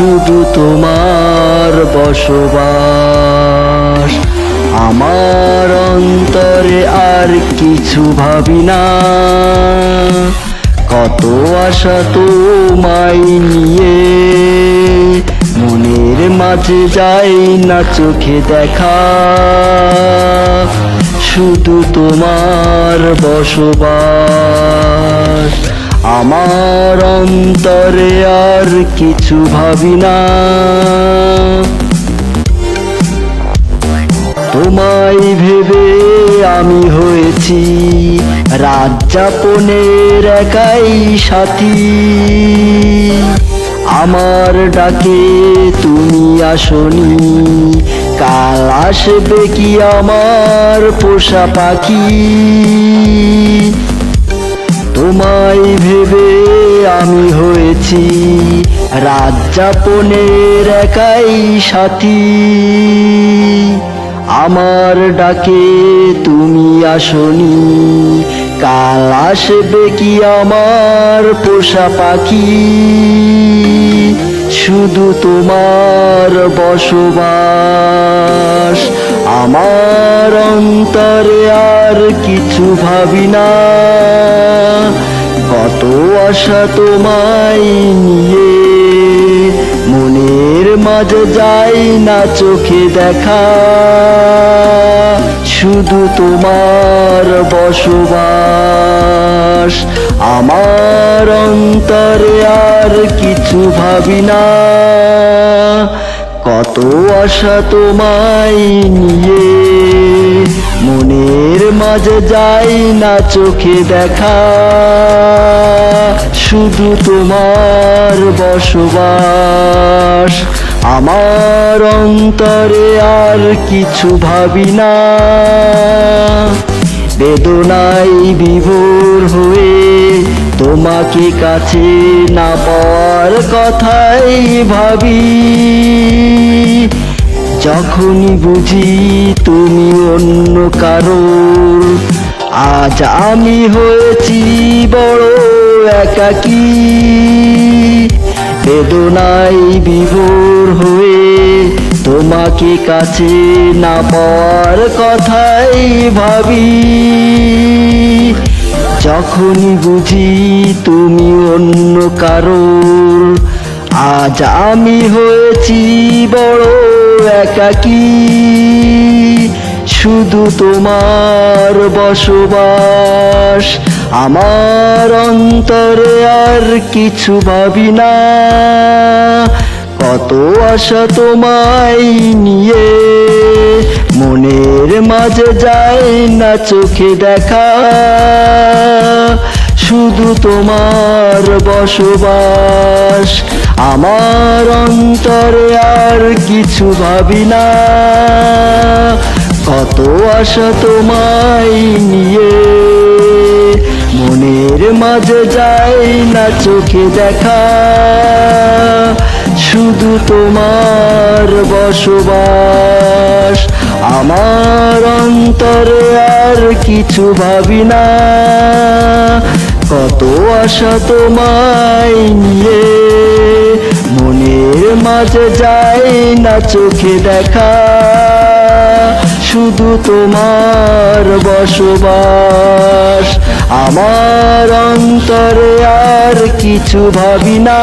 শুধু তোমার বসবাস। আমার অন্তরে আর কিছু ভাবি না। কত আশা তোমায় নিয়ে মনের মাঝে যাই না চোখে দেখা। শুধু তোমার বসবাস। আমার অন্তরে আর কিছু ভাবি না। তোমায় ভেবে আমি হয়েছি রাত যাপনের একাই সাথী। আমার ডাকে তুমি আসনি, কাল আসবে কি আমার পোষা পাখি? হয়েছি রাত যাপনের একাই সাথী। আমার ডাকে তুমি আসনি। কাল আসবে কি আমার পোষা পাখি? শুধু তোমার বসবাস। আমার অন্তরে আর কিছু ভাবি না। কত আশা তোমায় নিয়ে। মনের মাঝে যাই না চোখে দেখা। শুধু তোমার বসবাস। আমার অন্তরে আর কিছু ভাবি না। কত আশা তোমায় নিয়ে। মনের মাঝে যাই না চোখে দেখা। শুধু তোমার বসবাস। আমার অন্তরে আর কিছু ভাবি না। বেদনাই বিভোর হয়ে তোমাকে কাছে না পাওয়ার কথাই ভাবি। যখনই বুঝি তুমি অন্য কারও আজ আমি হয়েছি বড় একাকী। বেদনাই বিভোর হয়ে তোমাকে কাছে না পাওয়ার কথাই ভাবি। যখনই বুঝি তুমি অন্য কারোর, আজ আমি হয়েছি বড় একাকী, শুধু তোমার বসবাস। আমার অন্তরে আর কিছু ভাবি না। কত আশা তোমায় নিয়ে, মনের মাঝে যায় না চোখে দেখা। শুধু তোমার বসবাস। আমার অন্তরে আর কিছু ভাবি না। কত আশা তোমায় নিয়ে। মনের মাঝে যাই না চোখে দেখা। শুধু তোমার বসবাস। আমার অন্তরে আর কিছু ভাবি না। কত আশা তোমায় নিয়ে। মনের মাঝে যায় না চোখে দেখা। শুধু তোমার বসবাস। আমার অন্তরে আর কিছু ভাবি না।